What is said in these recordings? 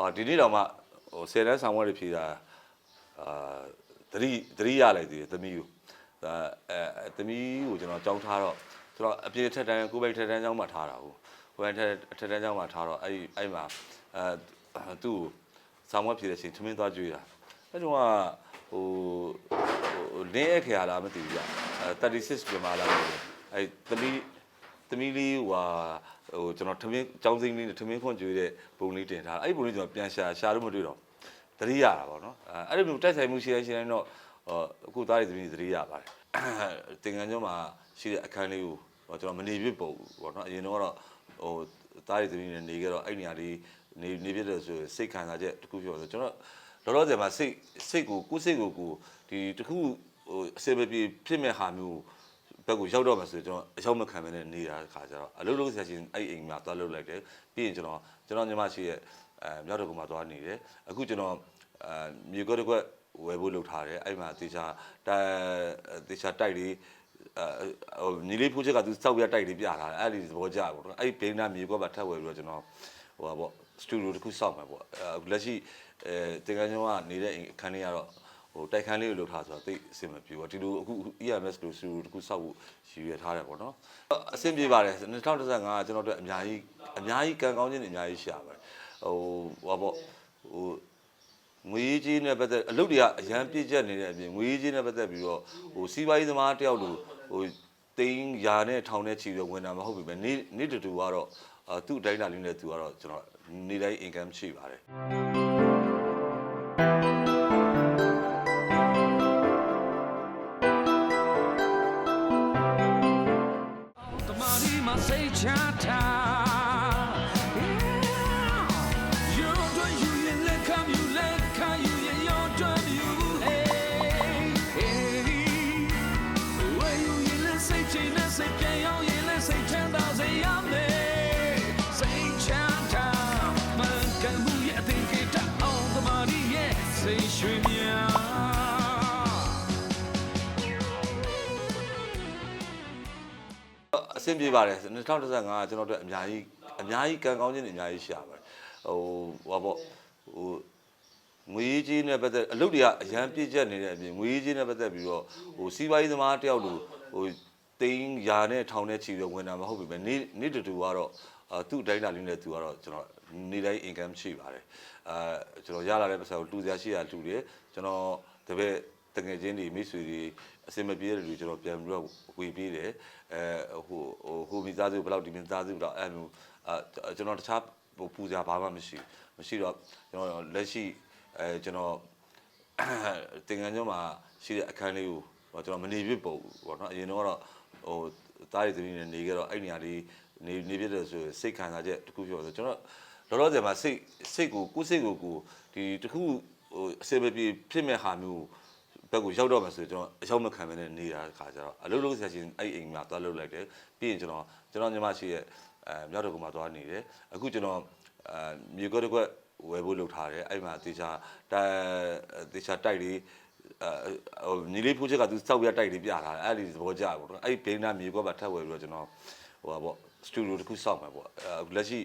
အော်ဒီနေ့တော့မှဟို10တန်းဆောင်ဝဲတွေဖြေတာအာသတိသတိရလိုက်သေးတယ်သမီးကိုဒါအဲသမီးကိုကျွန်တော်ကြောင်းထားတော့ကျွန်တော်အပြည့်ထက်တန်းကိုယ်ပိုက်ထက်တန်းကြောင်းမှာထားတာဟုတ်ကိုယ်ပိုက်ထက်ထက်တန်းကြောင်းမှာထားတော့အဲ့အဲ့မှာအဲသူ့ကိုဆောင်ဝဲဖြေတဲ့အချိန်ထမင်းသွားကြွေးတာအဲ့တော့ကဟိုဟိုလင်းအခရာလားမသိဘူးကြာအဲ36ပြန်လာလားမသိဘူးအဲ့သမီး သမီးလေးဟိုဟာဟိုကျွန်တော်ထမင်းចောင်းစိမ့်လေးနဲ့ထမင်းခွန်ကျွေးတဲ့ပုံလေးတင်ထားတာအဲ့ဒီပုံလေးကျွန်တော်ပြန်ရှာရှာလို့မတွေ့တော့သတိရတာပေါ့နော်အဲအဲ့ဒီမျိုးတိုက်ဆိုင်မှုရှိရင်ရှိရင်တော့ဟိုအခုသားတွေသမီးတွေသတိရပါတယ်တင်ငန်းကျောင်းမှာရှိတဲ့အခန်းလေးကိုဟိုကျွန်တော်မနေပြစ်ပုံပေါ့နော်အရင်တော့ကတော့ဟိုသားတွေသမီးတွေနေခဲ့တော့အဲ့နေရာလေးနေနေပြစ်တယ်ဆိုရင်စိတ်ခံစားချက်တစ်ခုပြောဆိုကျွန်တော်လောလောဆယ်မှာစိတ်စိတ်ကိုကိုယ်စိတ်ကိုကိုဒီတစ်ခုဟိုအစေမပြေဖြစ်မဲ့ဟာမျိုးဘ က်ကိုရောက်တော့မှဆိုကျွန်တော်အရောက်မခံမနဲ့နေတာခါကျတော့အလုပ်လုပ်ဆရာချင်းအဲ့အိမ်မှာသွားလုပ်လိုက်တယ်ပြီးရင်ကျွန်တော်ကျွန်တော်ညီမရှိရဲ့အဲမြောက်တော်ကမှာသွားနေတယ်အခုကျွန်တော်အဲမြေကွက်တစ်ကွက်ဝယ်ဖို့လုပ်ထားတယ်အဲ့မှာတေချာတိုက်တေချာတိုက်လေးအဲဟိုညီလေးဖိုးချက်ကသူစောက်ပြတိုက်လေးပြထားတယ်အဲ့ဒီသဘောကျပေါ့နော်အဲ့ဘိန်းနာမြေကွက်ပါထပ်ဝယ်ပြီးတော့ကျွန်တော်ဟိုပါပေါ့စတူဒီယိုတစ်ခုစောက်မှာပေါ့အခုလက်ရှိအဲတင်ကန်းကျောင်းကနေတဲ့အခန်းလေးကတော့ဟို တိုက်ခန်းလေးကိုလှုပ်ထားဆိုတော့တိတ်အဆင်မပြေဘူးဒီလိုအခု EMS လို့စူတခုစောက်ဖို့ရည်ရွယ်ထားတယ်ပေါ့နော်အဆင်ပြေပါတယ်2015ကကျွန်တော်တို့အများကြီးအများကြီးကံကောင်းခြင်းတွေအများကြီးရှာပါတယ်ဟိုဟောပေါ့ဟိုငွေကြီးနဲ့ပတ်သက်အလုပ်တွေကအရန်ပြည့်ကျက်နေတဲ့အပြင်ငွေကြီးနဲ့ပတ်သက်ပြီးတော့ဟိုစီးပွားရေးသမားတယောက်လိုဟိုတိန်းရာနဲ့ထောင်နဲ့ချီပြီးဝင်တာမဟုတ်ဘူးပဲနေ့နေ့တူတူကတော့အာသူ့အတိုင်းတာလေးနဲ့သူကတော့ကျွန်တော်နေ့တိုင်း income ရှိပါတယ် ပြေပါတယ်2015ကကျွန်တော်တို့အများကြီးအများကြီးကံကောင်းခြင်းတွေအများကြီးရှာပါတယ်ဟိုဟောပေါ့ဟိုငွေကြီးနဲ့ပတ်သက်အလုပ်တွေကအရန်ပြည့်ကျက်နေတဲ့အပြင်ငွေကြီးနဲ့ပတ်သက်ပြီးတော့ဟိုစီးပွားရေးသမားတယောက်လိုဟိုတိန်းရာနဲ့ထောင်နဲ့ချီပြီးဝင်တာမဟုတ်ဘူးပဲနေ့နေ့တူတူကတော့အာသူ့အတိုင်းတာလေးနဲ့သူကတော့ကျွန်တော်နေ့တိုင်း income ရှိပါတယ်အာကျွန်တော်ရလာတဲ့ပတ်စံကိုတူစရာရှိတာတူတယ်ကျွန်တော်တပည့်တငယ်ချင်းတွေမိတ်ဆွေတွေ အစင်မပြေတဲ့လူတွေကျွန်တော်ပြန်ပြီးတော့ဝေပေးတယ်အဲဟိုဟိုဟိုမိသားစုဘယ်လောက်ဒီမိသားစုဘယ်လောက်အဲမျိုးအာကျွန်တော်တခြားဟိုပူစရာဘာမှမရှိဘူးမရှိတော့ကျွန်တော်လက်ရှိအဲကျွန်တော်တင်ငန်းကျောင်းမှာရှိတဲ့အခန်းလေးကိုဟိုကျွန်တော်မနေပြစ်ပုံပေါ့နော်အရင်တော့ဟိုတားရီသမီးနဲ့နေခဲ့တော့အဲ့နေရာလေးနေနေပြစ်တယ်ဆိုရင်စိတ်ခံစားချက်တစ်ခုပြောဆိုကျွန်တော်လောလောဆယ်မှာစိတ်စိတ်ကိုကိုယ်စိတ်ကိုကိုဒီတစ်ခုဟိုအစေမပြေဖြစ်မဲ့ဟာမျိုး ဘက်ကိုရောက်တော့မှဆိုကျွန်တော်အရောက်မခံမနဲ့နေတာခါကျတော့အလုပ်လုပ်ဆရာချင်းအဲ့အိမ်မှာသွားလုပ်လိုက်တယ်ပြီးရင်ကျွန်တော်ကျွန်တော်ညီမရှိရဲ့အဲမြောက်တော်ကမှာသွားနေတယ်အခုကျွန်တော်အဲမြေကွက်တစ်ကွက်ဝယ်ဖို့လုပ်ထားတယ်အဲ့မှာတေချာတိုက်တေချာတိုက်လေးအဲဟိုညီလေးဖိုးချက်ကသူစောက်ပြတိုက်လေးပြထားတယ်အဲ့ဒီသဘောကျပေါ့နော်အဲ့ဒီဘိန်းနာမြေကွက်ပါထပ်ဝယ်ပြီးတော့ကျွန်တော်ဟိုပါပေါ့စတူဒီယိုတစ်ခုစောက်မယ်ပေါ့အခုလက်ရှိ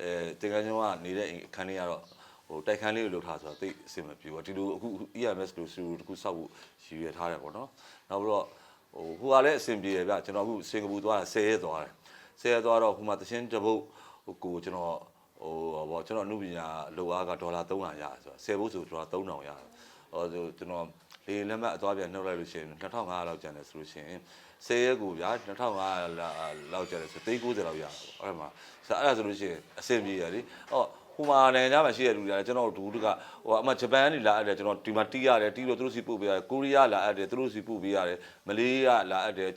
အဲတင်ကန်းကျောင်းကနေတဲ့အခန်းလေးကတော့ ဟိုတိုက်ခန်းလေးကိုလုပ်ထားဆိုတော့သိအဆင်မပြေဘူးဒီလိုအခု EMS လို့စတူဒီယိုတစ်ခုစောက်ဖို့ရည်ရွယ်ထားတယ်ပေါ့နော်နောက်ပြီးတော့ဟိုဟိုကလည်းအဆင်ပြေတယ်ဗျကျွန်တော်အခုစင်ကာပူသွားတာ10ရက်သွားတယ်10ရက်သွားတော့ဟိုမှာတချင်းတပုတ်ဟိုကိုကျွန်တော်ဟိုဘောကျွန်တော်အမှုပညာလိုအားကဒေါ်လာ300ရတယ်ဆိုတော့10ဘုတ်ဆိုဒေါ်လာ3000ရတယ်ဟိုကျွန်တော်လေလက်မှတ်အသွားပြန်နှုတ်လိုက်လို့ရှိရင်2500လောက်ကျန်တယ်ဆိုလို့ရှိရင်10ရက်ကိုဗျာ2500လောက်ကျန်တယ်ဆို390လောက်ရတာပေါ့အဲ့ဒါမှာဆိုအဲ့ဒါဆိုလို့ရှိရင်အဆင်ပြေရလေဟော ဟိုမှာနိုင်ငံခြားမှာရှိတဲ့လူတွေကကျွန်တော်တို့ဒူးကဟိုအမှဂျပန်ကနေလာအပ်တယ်ကျွန်တော်ဒီမှာတီးရတယ်တီးလို့သူတို့စီပို့ပေးရတယ်ကိုရီးယားလာအပ်တယ်သူတို့စီပို့ပေးရတယ်မလေးကလာအပ်တယ်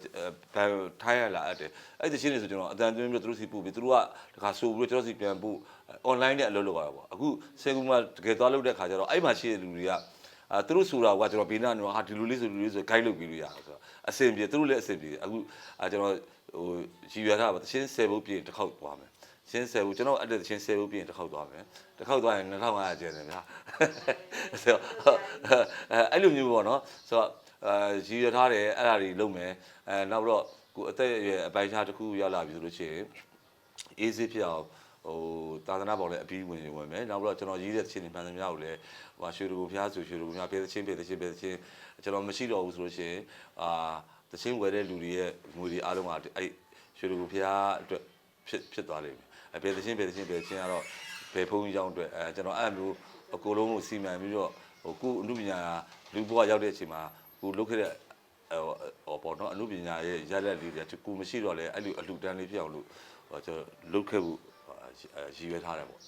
ဘန်ထိုင်းကလာအပ်တယ်အဲ့ဒီချင်းတွေဆိုကျွန်တော်အတန်သွင်းပြီးသူတို့စီပို့ပေးသူတို့ကတခါဆိုပြီးတော့ကျွန်တော်စီပြန်ပို့ online နဲ့အလုပ်လုပ်ရတာပေါ့အခုစင်ကူမှာတကယ်သွားလုပ်တဲ့ခါကျတော့အဲ့မှာရှိတဲ့လူတွေကအဲသူတို့ဆိုတာကကျွန်တော်ဘေးနားနေဟာဒီလိုလေးဆိုဒီလိုလေးဆို guide လုပ်ပြီးလို့ရတယ်ဆိုတော့အဆင်ပြေသူတို့လည်းအဆင်ပြေတယ်အခုအဲကျွန်တော်ဟိုရည်ရွယ်ထားပါတချင်း10ဘုတ်ပြည့်တစ်ခေါက်သွားမယ် ချင်း10ဘုတ်ကျွန်တော်အဲ့တဲ့တချင်း10ဘုတ်ပြည့်တစ်ခေါက်သွားမယ်တစ်ခေါက်သွားရင်2500ကျန်တယ်ဗျာဆိုတော့အဲအဲ့လိုမျိုးပေါ့နော်ဆိုတော့အဲရည်ရွယ်ထားတယ်အဲ့ဒါတွေလုပ်မယ်အဲနောက်တော့ကိုအသက်အရွယ်အပိုင်းခြားတစ်ခုရောက်လာပြီဆိုလို့ရှိရင်အေးစစ်ဖြစ်အောင်ဟဟိုသာသနာပေါ်လည်းအပြီးဝင်ဝင်မယ်နောက်ပြီးတော့ကျွန်တော်ရေးတဲ့ချင်းတွေမှန်သမျှကိုလည်းဟိုရွှေတကူဖျားဆိုရွှေတကူဖျားပေးတဲ့ချင်းပေးတဲ့ချင်းပေးတဲ့ချင်းကျွန်တော်မရှိတော့ဘူးဆိုလို့ရှိရင်အာတချင်းဝယ်တဲ့လူတွေရဲ့ငွေတွေအားလုံးကအဲ့ရွှေတကူဖျားအတွက်ဖြစ်ဖြစ်သွားလိမ့်မယ် အပေးတဲ့ချင်းပေးတဲ့ချင်းပေးတဲ့ချင်းကတော့ဘယ်ဖုန်းကြီးကြောင်းအတွက်အဲကျွန်တော်အဲ့လိုအကိုလုံးကိုစီမံပြီးတော့ဟိုကိုအမှုပညာလူဘဝရောက်တဲ့အချိန်မှာကိုလုတ်ခဲ့တဲ့ဟိုပေါ့နော်အမှုပညာရဲ့ရတဲ့လေးတွေကကိုမရှိတော့လဲအဲ့လိုအလှတန်းလေးဖြစ်အောင်လို့ဟိုကျွန်တော်လုတ်ခဲ့ဖို့ရည်ရွယ်ထားတယ်ပေါ့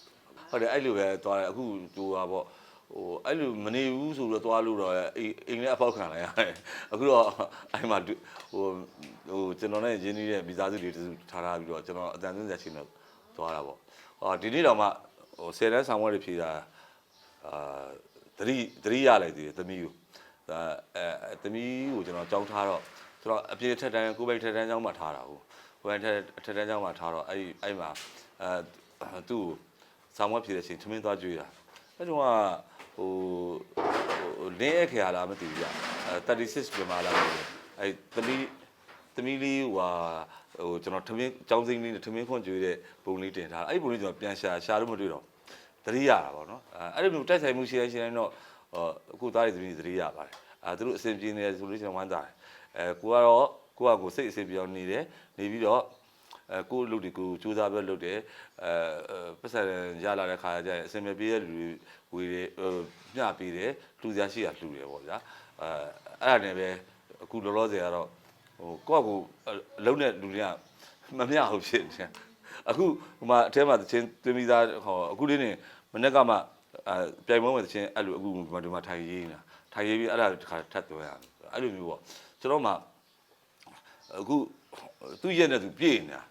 ဟုတ်တယ်အဲ့လိုပဲသွားတယ်အခုဟိုပါပေါ့ဟိုအဲ့လိုမနေဘူးဆိုတော့သွားလို့တော့အိမ်အိမ်လည်းအပေါက်ခံလိုက်ရတယ်အခုတော့အဲ့မှာဟိုဟိုကျွန်တော်နဲ့ရင်းနှီးတဲ့မိသားစုတွေတူထားထားပြီးတော့ကျွန်တော်အတန်သွင်းဆက်ချင်းတော့ သွားတာပေါ့ဟောဒီနေ့တော့မှဟိုဆယ်တန်းဆောင်ဝဲတွေဖြေတာအာသတိသတိရလိုက်သေးတယ်သမီးကိုဒါအဲသမီးကိုကျွန်တော်ကြောင်းထားတော့ကျွန်တော်အပြည့်ထက်တန်းကိုယ်ပိုက်ထက်တန်းကြောင်းမှာထားတာဟုတ်ကိုယ်ပိုက်ထက်ထက်တန်းကြောင်းမှာထားတော့အဲ့အဲ့မှာအဲသူ့ကိုဆောင်းမဖြေတဲ့အချိန်သမင်းသွားကြွေးတာအဲ့တော့ဟိုဟိုလင်းအခရာလားမသိဘူးကြာအဲ36ပြန်มาလားမသိဘူးအဲ့သမီး သမီးလေးဟိုဟာဟိုကျွန်တော်သမင်းကြောင်းစိမ့်လေးနဲ့သမင်းခွန်ကြွေးတဲ့ပုံလေးတင်ထားတာအဲ့ပုံလေးကျွန်တော်ပြန်ရှာရှာလို့မတွေ့တော့သတိရတာပေါ့နော်အဲအဲ့လိုမျိုးတိုက်ဆိုင်မှုရှိရင်ရှိရင်တော့ဟောအခုသားတွေသမီးတွေသတိရပါတယ်အဲသူတို့အဆင်ပြေနေတယ်ဆိုလို့ကျွန်တော်ဝမ်းသာတယ်အဲကိုကတော့ကိုကကိုစိတ်အဆင်ပြေအောင်နေတယ်နေပြီးတော့အဲကိုလူတွေကိုစူးစမ်းပြီးလုပ်တယ်အဲပတ်စံရလာတဲ့ခါကျရင်အဆင်မပြေတဲ့လူတွေဝေတွေမျှပေးတယ်လူစရာရှိရလှူတယ်ပေါ့ဗျာအဲအဲ့ဒါနဲ့ပဲအခုလောလောဆယ်ကတော့ ဟိုကိုကကိုအလုံးတဲ့လူတွေကမမျှဟုတ်ဖြစ်နေတယ်အခုဟိုမှာအထဲမှာတချင်းသွင်းပြီးသားဟောအခုလေးနေမနေ့ကမှအဲပြိုင်ပွဲမှာတချင်းအဲ့လိုအခုဒီမှာဒီမှာထိုင်ရေးနေတာထိုင်ရေးပြီးအဲ့ဒါတစ်ခါထပ်သွဲရအဲ့လိုမျိုးပေါ့ကျွန်တော်မှအခုသူ့ရက်နဲ့သူပြည့်နေတာ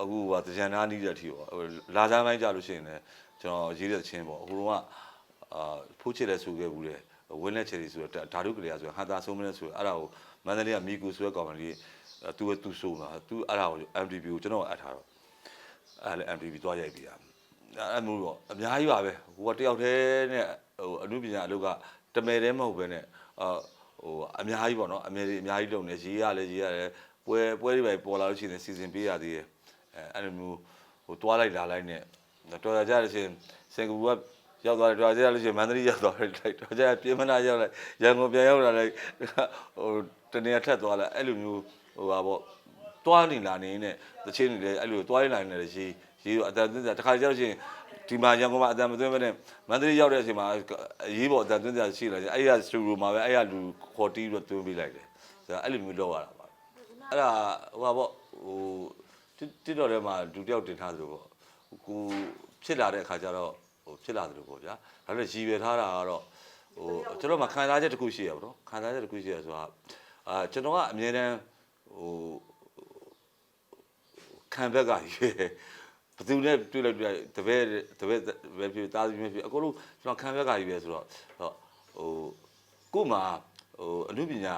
အခုကတကြံနာနီးတဲ့အထိပေါ့လာစားပိုင်းကြလို့ရှိရင်လည်းကျွန်တော်ရေးတဲ့ချင်းပေါ့အခုတော့ကအာဖိုးချစ်တဲ့ဆိုခဲ့ဘူးလေဝင်းလက်ချယ်ဆိုတော့ဓာတုကလေးဆိုဟန်တာဆုံးမလဲဆိုအဲ့ဒါကို မန္တလေးကမီကူဆိုတဲ့ကောင်မလေးသူကသူဆိုမှာသူအဲ့ဒါကို MTV ကိုကျွန်တော်အပ်ထားတော့အဲ့လေ MTV သွားရိုက်ပြီးတာအဲ့မျိုးတော့အများကြီးပါပဲဟိုကတယောက်တည်းနဲ့ဟိုအမှုပညာအလုပ်ကတမယ်တည်းမဟုတ်ပဲနဲ့အာဟိုအများကြီးပေါ့နော်အများကြီးအများကြီးလုပ်နေရေးရလဲရေးရတယ်ပွဲပွဲတွေပဲပေါ်လာလို့ရှိရင်စီစဉ်ပေးရသေးတယ်အဲအဲ့လိုမျိုးဟိုတွားလိုက်လာလိုက်နဲ့တော်ရကြလို့ရှိရင်စင်ကာပူကရောက်သွားတယ်တော်ရကြလို့ရှိရင်မန္တလေးရောက်သွားတယ်တော်ကြပြင်မနာရောက်လိုက်ရန်ကုန်ပြန်ရောက်လာလိုက်ဟို တနေရာထက်သွားလိုက်အဲ့လိုမျိုးဟိုပါပေါ့တွားနေလာနေနဲ့တချင်းနေလေအဲ့လိုတွားနေလာနေလေရေးရေးတော့အတန်သွင်းစရာတစ်ခါကြောက်ချင်းဒီမှာရန်ကုန်မှာအတန်မသွင်းဘဲနဲ့မန္တလေးရောက်တဲ့အချိန်မှာရေးပေါ်အတန်သွင်းစရာရှိလာချင်းအဲ့ရစတူဒီယိုမှာပဲအဲ့ရလူခေါ်တီးပြီးတော့သွင်းပေးလိုက်တယ်ဆိုတော့အဲ့လိုမျိုးလုပ်ရတာပါအဲ့ဒါဟိုပါပေါ့ဟိုတစ်တော်ထဲမှာဒူတယောက်တင်ထားသလိုပေါ့ကိုဖြစ်လာတဲ့အခါကျတော့ဟိုဖြစ်လာသလိုပေါ့ဗျာဒါပေမဲ့ရည်ရွယ်ထားတာကတော့ဟိုကျွန်တော်မှခံစားချက်တစ်ခုရှိရပါတော့ခံစားချက်တစ်ခုရှိရဆိုတာ အာကျွန်တော်ကအမြဲတမ်းဟိုခံဘက်ကရွေးဘယ်သူနဲ့တွေ့လိုက်တွေ့လိုက်တပည့်တပည့်ပဲဖြစ်တာသမီးဖြစ်အကုန်လုံးကျွန်တော်ခံဘက်ကရွေးပဲဆိုတော့ဟိုကို့မှာဟိုအမှုပညာ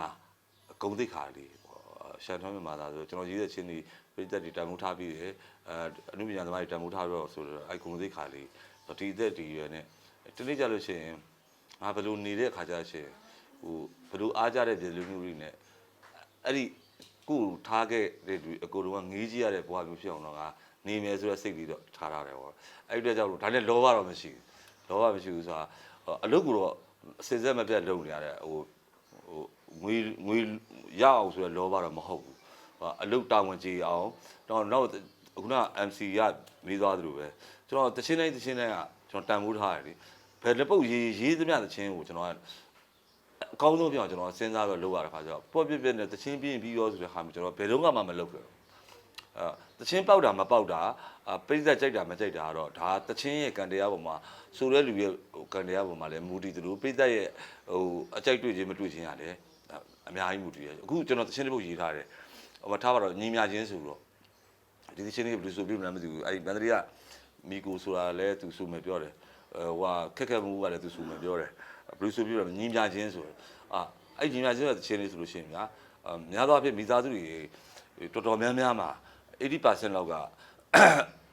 ဂုံသိက္ခာလေးပေါ့ရှန်ထွန်းမြန်မာသားဆိုကျွန်တော်ရေးတဲ့ချင်းဒီပြည်သက်တွေတန်ဖိုးထားပြီးတယ်အဲအမှုပညာသမားတွေတန်ဖိုးထားပြီးတော့ဆိုတော့အဲဂုံသိက္ခာလေးဒီအသက်ဒီရွယ်နဲ့တနေ့ကြလို့ရှိရင်ငါဘယ်လိုနေတဲ့အခါကျရှင် ဟိုဘယ်လိုအားကြတဲ့ပြည်လူမျိုးတွေနဲ့အဲ့ဒီကိုယ်ထားခဲ့တဲ့လူအကိုတော်ကငေးကြည့်ရတဲ့ဘဝမျိုးဖြစ်အောင်တော့ကနေမယ်ဆိုတဲ့စိတ်လေးတော့ထားရတယ်ပေါ့အဲ့ဒီအတွက်ကြောင့်လို့ဒါနဲ့လောဘတော့မရှိဘူးလောဘမရှိဘူးဆိုတာအလုပ်ကတော့အစစ်ဆက်မပြတ်လုပ်နေရတဲ့ဟိုဟိုငွေငွေရအောင်ဆိုတဲ့လောဘတော့မဟုတ်ဘူးအလုပ်တာဝန်ကြီးအောင်တော့နောက်ခုန MC ကမေးသွားသလိုပဲကျွန်တော်တချင်းတိုင်းတချင်းတိုင်းကကျွန်တော်တန်ဖိုးထားရတယ်ဘယ်လက်ပုတ်ရေးရေးသမျှတချင်းကိုကျွန်တော်က အကောင်းဆုံးပြောင်းကျွန်တော်စဉ်းစားပြီးလုပ်ရတဲ့ခါကျတော့ပေါ့ပြပြနဲ့တချင်းပြင်းပြီးရောဆိုတဲ့ခါမျိုးကျွန်တော်ဘယ်တော့မှမလုပ်ခဲ့ဘူးအဲတချင်းပေါက်တာမပေါက်တာအပိဿက်ကြိုက်တာမကြိုက်တာကတော့ဒါတချင်းရဲ့ကန်တရားပေါ်မှာဆိုတဲ့လူရဲ့ဟိုကန်တရားပေါ်မှာလည်းမူတည်သလိုပိဿက်ရဲ့ဟိုအကြိုက်တွေ့ခြင်းမတွေ့ခြင်းရတယ်အများကြီးမူတည်တယ်အခုကျွန်တော်တချင်းတစ်ပုတ်ရေးထားတယ်ဟိုမှာထားပါတော့ညီမြချင်းဆိုတော့ဒီတချင်းလေးဘယ်လိုဆိုပြမလဲမသိဘူးအဲ့ဒီမန္တလေးကမီကိုဆိုတာလည်းသူဆိုမယ်ပြောတယ်အဲဟိုဟာခက်ခက်မှုကလည်းသူဆိုမယ်ပြောတယ် ဘယ်လိုဆိုပြလဲညီမြချင်းဆိုတော့အာအဲ့ညီမြချင်းဆိုတဲ့တချင်းလေးဆိုလို့ရှိရင်ဗျာအများသောအားဖြင့်မိသားစုတွေတော်တော်များများမှာ80%လောက်က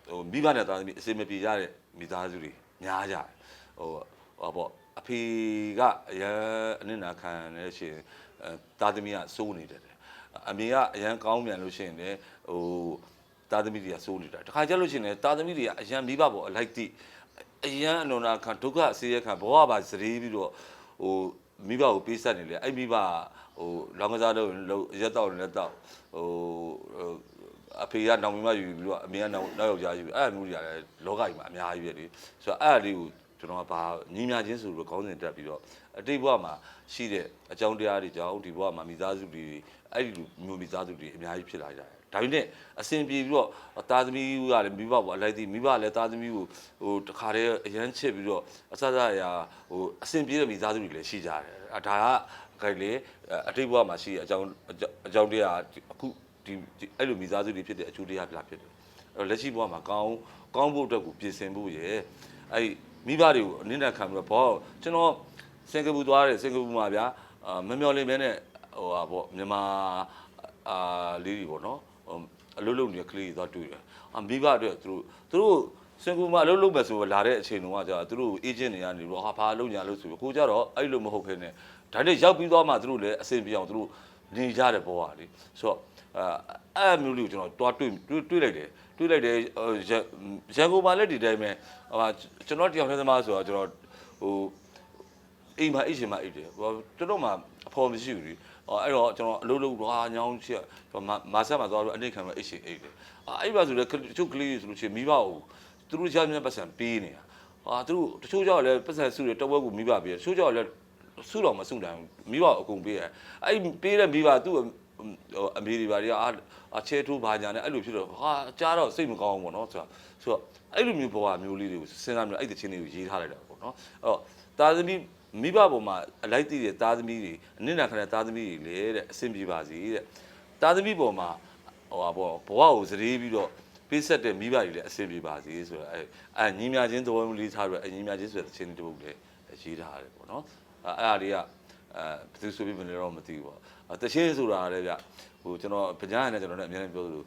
ဟိုမိဘနဲ့သားသမီးအစင်မပြေကြတဲ့မိသားစုတွေများကြတယ်ဟိုဟောပေါ့အဖေကအရန်အနစ်နာခံနေရှင်အဲသားသမီးကစိုးနေတယ်အမေကအရန်ကောင်းပြန်လို့ရှိရင်လည်းဟိုသားသမီးတွေကစိုးနေတာတခါကျလို့ရှိရင်လည်းသားသမီးတွေကအရန်မိဘပေါ်အလိုက်တိ အရန်အနုနာခံဒုက္ခအစေရခံဘဝပါစရေးပြီးတော့ဟိုမိဘကိုပေးဆက်နေလေအဲ့မိဘကဟိုလောင်းကစားတော့လို့ရက်တော့လည်းတော့ဟိုအဖေကနောင်မိမယူပြီးတော့အမေကနောက်နောက်ယောက်ျားယူပြီးအဲ့အမျိုးတွေကလည်းလောကကြီးမှာအများကြီးပဲလေဆိုတော့အဲ့အလေးကိုကျွန်တော်ကဘာညီများချင်းဆိုလို့ခေါင်းစဉ်တက်ပြီးတော့အတိတ်ဘဝမှာရှိတဲ့အကြောင်းတရားတွေကြောင့်ဒီဘဝမှာမိသားစုတွေ အဲ့ဒီလိုမျိုးမိသားစုတွေအများကြီးဖြစ်လာကြတယ်ဒါပေမဲ့အစဉ်ပြေပြီးတော့သားသမီးကလည်းမိဘပေါ်အလိုက်သိမိဘလည်းသားသမီးကိုဟိုတခါတည်းအရန်ချစ်ပြီးတော့အဆအဆအရာဟိုအစဉ်ပြေတဲ့မိသားစုတွေလည်းရှိကြတယ်အဲဒါကခိုင်လေအတိတ်ဘဝမှာရှိတဲ့အကြောင်းအကြောင်းတရားအခုဒီအဲ့လိုမိသားစုတွေဖြစ်တဲ့အကျိုးတရားပြဖြစ်တယ်အဲ့တော့လက်ရှိဘဝမှာကောင်းကောင်းဖို့အတွက်ကိုပြင်ဆင်ဖို့ရယ်အဲ့မိဘတွေကိုအနစ်နာခံပြီးတော့ဘောကျွန်တော်စင်ကာပူသွားတယ်စင်ကာပူမှာဗျာအာမမျော်လင့်မဲနဲ့ ဟိုဟာပေါ့မြန်မာအာလေးတွေပေါ့နော်ဟိုအလုပ်လုပ်နေတဲ့ကလေးတွေသွားတွေ့တယ်အာမိဘအတွက်သူတို့သူတို့စင်ကာပူမှာအလုပ်လုပ်မယ်ဆိုတော့လာတဲ့အချိန်တုန်းကကြာသူတို့အေဂျင့်တွေကနေတော့ဟာဘာလုပ်ညာလို့ဆိုပြီးကိုကြတော့အဲ့လိုမဟုတ်ခဲနဲ့ဒါနဲ့ရောက်ပြီးသွားမှသူတို့လည်းအဆင်ပြေအောင်သူတို့နေကြတဲ့ဘောကလေဆိုတော့အာအဲ့မျိုးလေးကိုကျွန်တော်တွားတွေ့တွေ့တွေ့လိုက်တယ်တွေ့လိုက်တယ်ဟိုရရန်ကုန်မှာလည်းဒီတိုင်းပဲဟိုဟာကျွန်တော်တယောက်တည်းသမားဆိုတော့ကျွန်တော်ဟိုအိမ်မှာအိတ်ရှင်မှာအိတ်တယ်ဟိုတော်တော်မှအဖော်မရှိဘူးလေ အော်အဲ့တော့ကျွန်တော်အလုပ်လုပ်တော့ဟာညောင်းချက်မာဆက်မှာသွားတော့အနိတ်ခံတော့အိတ်ရှင်အိတ်တယ်အာအဲ့ပါဆိုလေတချို့ကလေးတွေဆိုလို့ရှိရင်မိဘကိုသူတို့ကြားမြတ်ပတ်စံပေးနေတာဟာသူတို့တချို့ကြောက်လည်းပတ်စံစုတယ်တဝက်ကိုမိဘပေးတယ်တချို့ကြောက်လည်းစုတော့မစုနိုင်ဘူးမိဘအကုန်ပေးတယ်အဲ့ပေးတဲ့မိဘသူ့အမေတွေပါတွေကအာအခြေထိုးဘာညာနဲ့အဲ့လိုဖြစ်တော့ဟာကြားတော့စိတ်မကောင်းဘူးပေါ့နော်ဆိုတော့ဆိုတော့အဲ့လိုမျိုးဘဝမျိုးလေးတွေကိုစဉ်းစားမျိုးအဲ့ဒီချင်းလေးကိုရေးထားလိုက်တာပေါ့နော်အဲ့တော့တာသမီ မိဘပေါ်မှာအလိုက်တည်တဲ့သားသမီးတွေအနစ်နာခံတဲ့သားသမီးတွေလေတဲ့အဆင်ပြေပါစေတဲ့သားသမီးပေါ်မှာဟိုပါပေါ့ဘဝကိုစရေးပြီးတော့ပေးဆက်တဲ့မိဘတွေလည်းအဆင်ပြေပါစေဆိုတော့အဲအဲညီမြချင်းသဘောမျိုးလေးထားပြီးတော့အညီမြချင်းဆိုတဲ့ချင်းတစ်ပုဒ်လည်းရေးထားရတယ်ပေါ့နော်အဲအဲ့ဒါတွေကအဲဘယ်သူဆိုပြီးမလဲတော့မသိဘူးပေါ့တချင်းဆိုတာလည်းဗျဟိုကျွန်တော်ဗညာရနဲ့ကျွန်တော်လည်းအများကြီးပြောသလို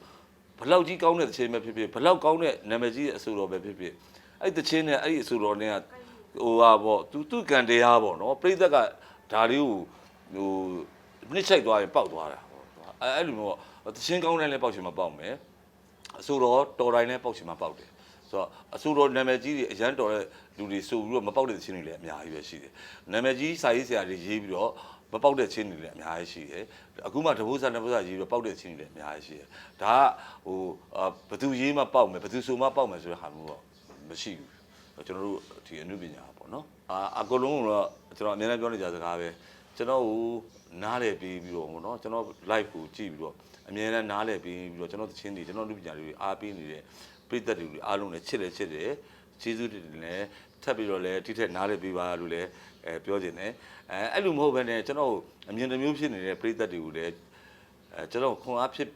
ဘလောက်ကြီးကောင်းတဲ့တချင်းပဲဖြစ်ဖြစ်ဘလောက်ကောင်းတဲ့နာမည်ကြီးတဲ့အဆိုတော်ပဲဖြစ်ဖြစ်အဲ့တချင်းနဲ့အဲ့ဒီအဆိုတော်နဲ့က ဟိုဟာပေါ့သူသူကံတရားပေါ့နော်ပြိသက်ကဒါလေးကိုဟိုနှစ်ချိုက်သွားရင်ပေါက်သွားတာပေါ့အဲအဲ့လိုမျိုးပေါ့တချင်းကောင်းတိုင်းလည်းပေါက်ချင်မှပေါက်မယ်အဆိုတော့တော်တိုင်းလည်းပေါက်ချင်မှပေါက်တယ်ဆိုတော့အဆိုတော့နာမည်ကြီးတွေအရန်တော်တဲ့လူတွေဆိုပြီးတော့မပေါက်တဲ့ချင်းတွေလည်းအများကြီးပဲရှိတယ်နာမည်ကြီးစာရေးဆရာတွေရေးပြီးတော့မပေါက်တဲ့ချင်းတွေလည်းအများကြီးရှိတယ်အခုမှတပု္ပ္ပစာတပု္ပ္ပစာရေးပြီးတော့ပေါက်တဲ့ချင်းတွေလည်းအများကြီးရှိတယ်ဒါကဟိုဘယ်သူရေးမှပေါက်မယ်ဘယ်သူဆိုမှပေါက်မယ်ဆိုတဲ့ဟာမျိုးတော့မရှိဘူး ကျွန်တော်တို့ဒီအနုပညာပေါ့နော်အာအကုန်လုံးကတော့ကျွန်တော်အများနဲ့ပြောနေကြစကားပဲကျွန်တော်ကိုနားလေပြီးပြီးတော့ပေါ့နော်ကျွန်တော် live ကိုကြည့်ပြီးတော့အများနဲ့နားလေပြီးပြီးတော့ကျွန်တော်သချင်းတွေကျွန်တော်အနုပညာတွေအားပေးနေတဲ့ပြည်သက်တွေအားလုံးလည်းချစ်တယ်ချစ်တယ်ကျေးဇူးတင်တယ်လည်းထပ်ပြီးတော့လည်းတိထက်နားလေပြီးပါလို့လည်းအဲပြောခြင်းတယ်အဲအဲ့လိုမဟုတ်ဘဲနဲ့ကျွန်တော်အမြင်တစ်မျိုးဖြစ်နေတဲ့ပြည်သက်တွေကိုလည်းအဲကျွန်တော်ခွန်အားဖြစ်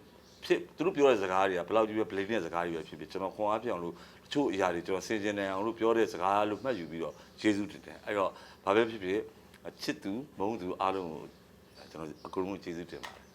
ဖြစ်သူတို့ပြောတဲ့စကားတွေကဘယ်လောက်ကြီးပဲ blame တဲ့စကားတွေပဲဖြစ်ဖြစ်ကျွန်တော်ခွန်အားဖြစ်အောင်လို့တ ချို့အရာတွေကျွန်တော်ဆင်ခြင်နိုင်အောင်လို့ပြောတဲ့စကားလို့မှတ်ယူပြီးတော့ယေရှုတင်တယ်အဲ့တော့ဘာပဲဖြစ်ဖြစ်ချစ်သူမုန်းသူအားလုံးကိုကျွန်တော်အကုန်လုံးကျေးဇူးတင်ပါတယ်